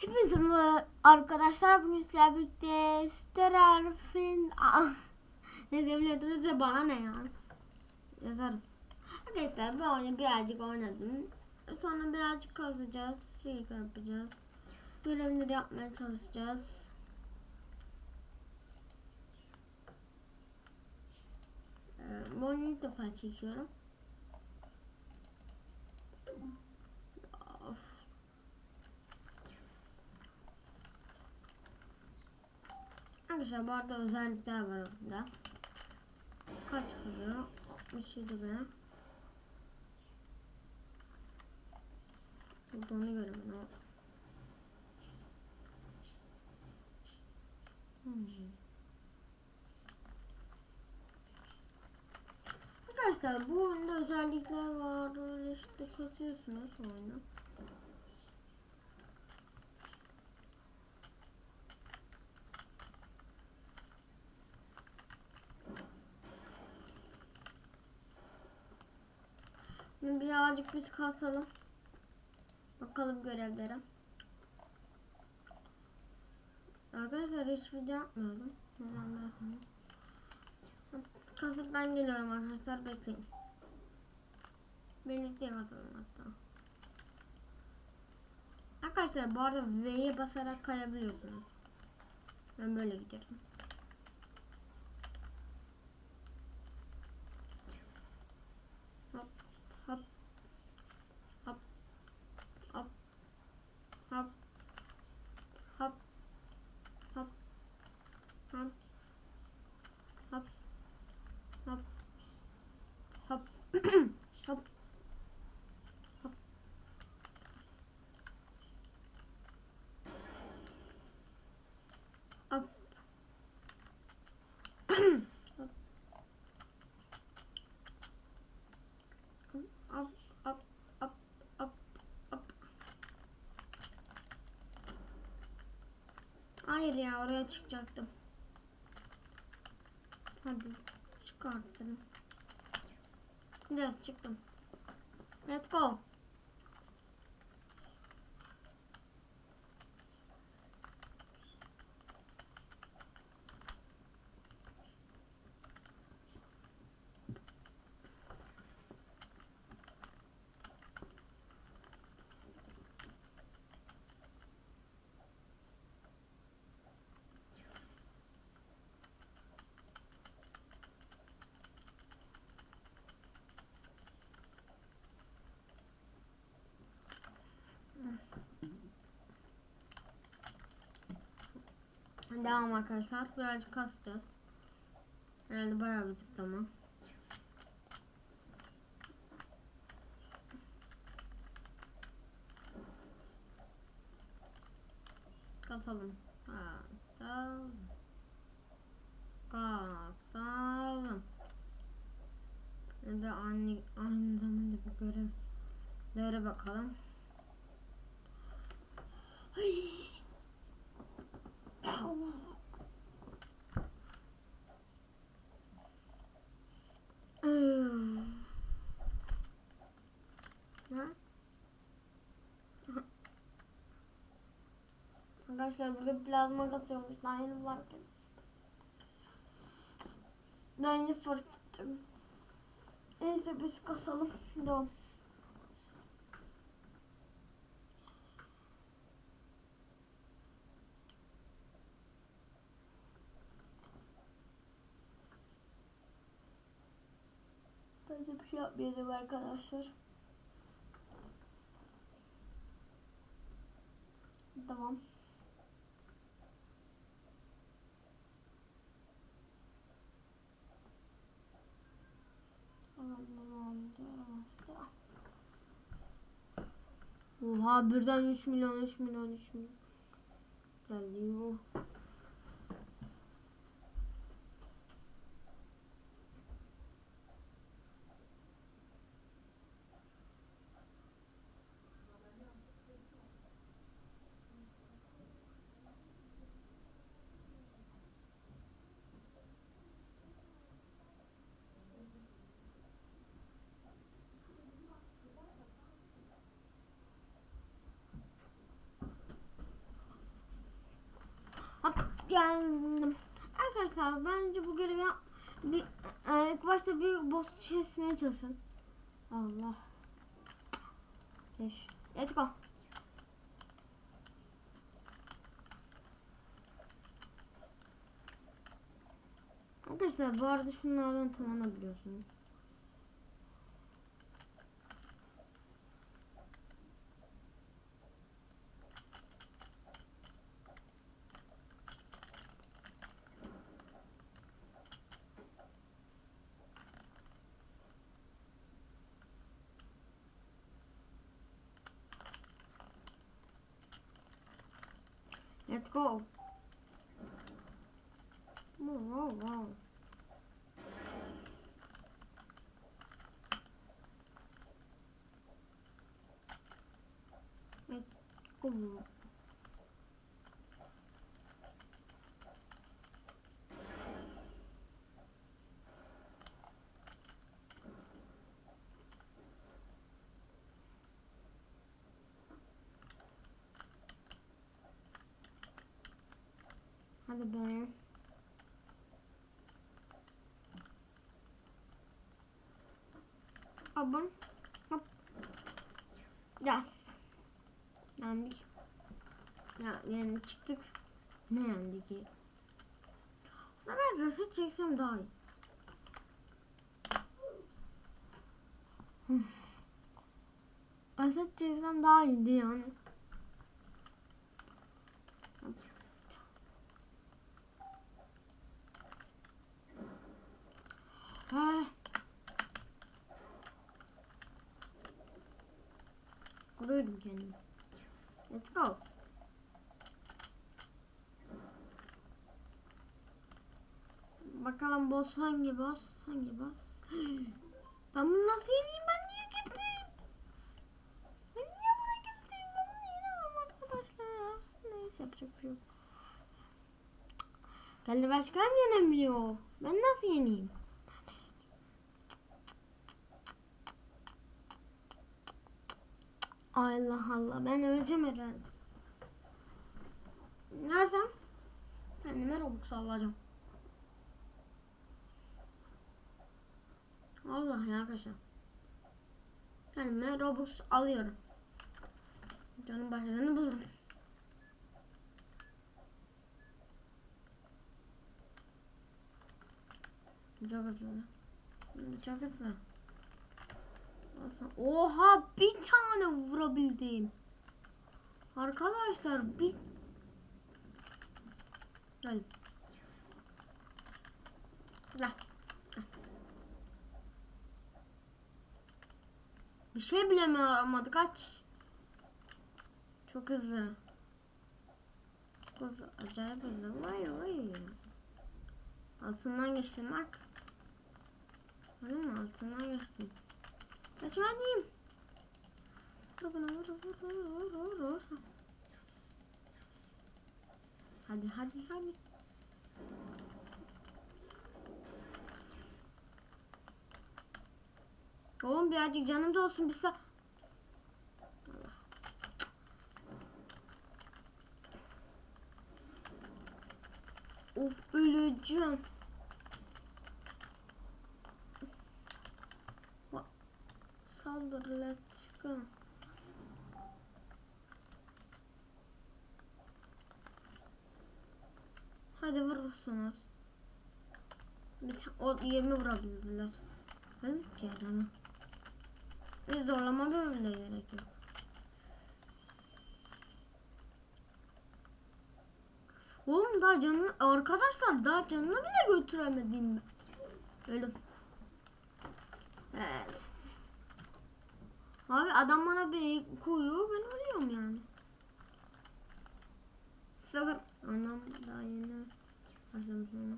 Hepinize arkadaşlar. Bugün sizlerle birlikte Sterarfin... Neyse yemin ediyoruz de bana ne ya? Yazarım. Arkadaşlar bu oyunu birazcık oynadım. Sonra birazcık kazacağız. Şey yapacağız. Görevleri yapmaya çalışacağız. Ee, Bu oyunu ilk defa çekiyorum. Of. Arkadaşlar bu arada özellikler var orada. Kaç oluyor? 67 be. Burada onu göremiyorum. Hmm. Arkadaşlar bu oyunda özellikler var. Öyle işte kasıyorsunuz oyunu. Birazcık biz kasalım. Bakalım görevlere. Arkadaşlar hiç video yapmıyordum. Derseniz. Kasıp ben geliyorum arkadaşlar bekleyin. Birlikte kasalım hatta. Arkadaşlar bu arada V'ye basarak kayabiliyorsunuz. Ben böyle gidiyorum. Ya oraya çıkacaktım. Hadi çıkartırım. Biraz çıktım. Let's go. Devam arkadaşlar. Birazcık kasacağız. Herhalde bayağı bir tıklama. Kasalım. Kasalım. Kasalım. Ve aynı, aynı zamanda bir görevlere bakalım. Ay. Hmm. Ne? Arkadaşlar burada plazma kasıyormuş. Ben yeni fark ettim. Ben yeni fark ettim. Neyse biz kasalım. Devam. De bir şey yapmayalım arkadaşlar. Tamam, tamam, tamam, tamam. Oha birden 3 milyon 3 milyon 3 milyon. Geldi yuh. Geldim. Arkadaşlar bence bu görevi yap- bir, e, ilk başta bir boss kesmeye çalışın. Allah. Geç. Let's go. Arkadaşlar bu arada şunlardan tırmanabiliyorsunuz. Let's go. Wow, wow, wow. Let's go. Hadi be. Abon. Hop. Yes. Yendik. Ya yani çıktık. Ne yendik ki? Aslında ben reset çeksem daha iyi. Reset çeksem daha iyiydi yani. Ha. Kuruyorum kendimi. Let's go. Bakalım boss hangi boss? Hangi boss? Ben bunu nasıl yeneyim? Ben niye girdim? Ben niye buna girdim? Ben bunu yenemem arkadaşlar. Neyse yapacak bir şey yok. Geldi başkan yenemiyor. Ben nasıl yeneyim? Allah Allah ben öleceğim herhalde. Nersem kendime Robux alacağım. Allah ya arkadaşlar. Kendime Robux alıyorum. Canım başladığını buldum. Çok hızlı. Çok hızlı. Oha bir tane vurabildim. Arkadaşlar bir Gel. Gel. Bir şey bile mi aramadı kaç? Çok hızlı. Çok. Acayip hızlı. Vay vay. Altından geçtim bak. Mü? Altından geçtim. Kaçma diyeyim. Vur bana vur vur vur vur vur. Hadi hadi hadi. Oğlum birazcık canım da olsun bir sa... Of öleceğim. Saldır let's go. Hadi vurursunuz. Bir o 20 vurabildiler. Dedim ki adamı. Bir zorlama bile gerek yok. Oğlum daha canını arkadaşlar daha canını bile götüremedim. Öldüm. Evet. Abi adam bana bir koyuyor ben ölüyorum yani. Sıfır. Anam daha yeni başlamış ona.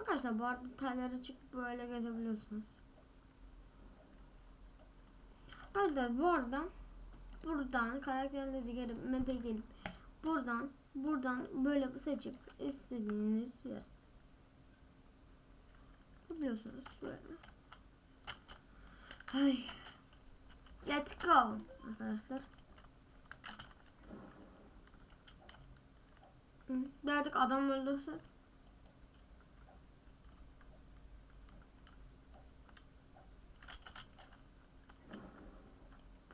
Arkadaşlar bu arada tellere çıkıp böyle gezebiliyorsunuz. Arkadaşlar bu arada buradan karakterleri gelip map'e gelip buradan buradan böyle seçip istediğiniz yer yapıyorsunuz böyle? Ay. Let's go arkadaşlar. Birazcık adam öldürsek.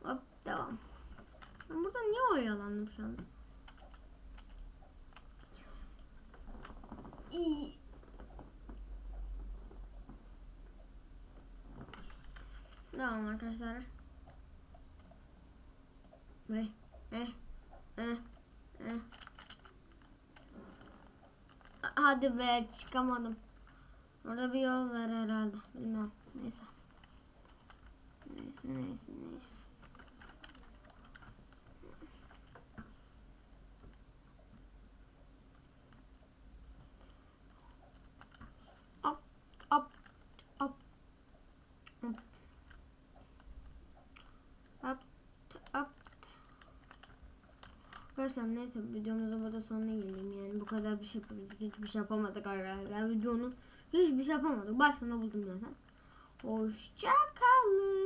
Hop devam. Ben burada niye oyalandım şu anda? İyi. Devam arkadaşlar. Ve eh eh eh. Hadi be çıkamadım. Orada bir yol var herhalde. Bilmem. Neyse. Neyse neyse Arkadaşlar neyse videomuzun burada sonuna geleyim. Yani bu kadar bir şey yapabildik hiçbir şey yapamadık arkadaşlar. Videonun hiçbir şey yapamadık. Baştan buldum zaten. Hoşça kalın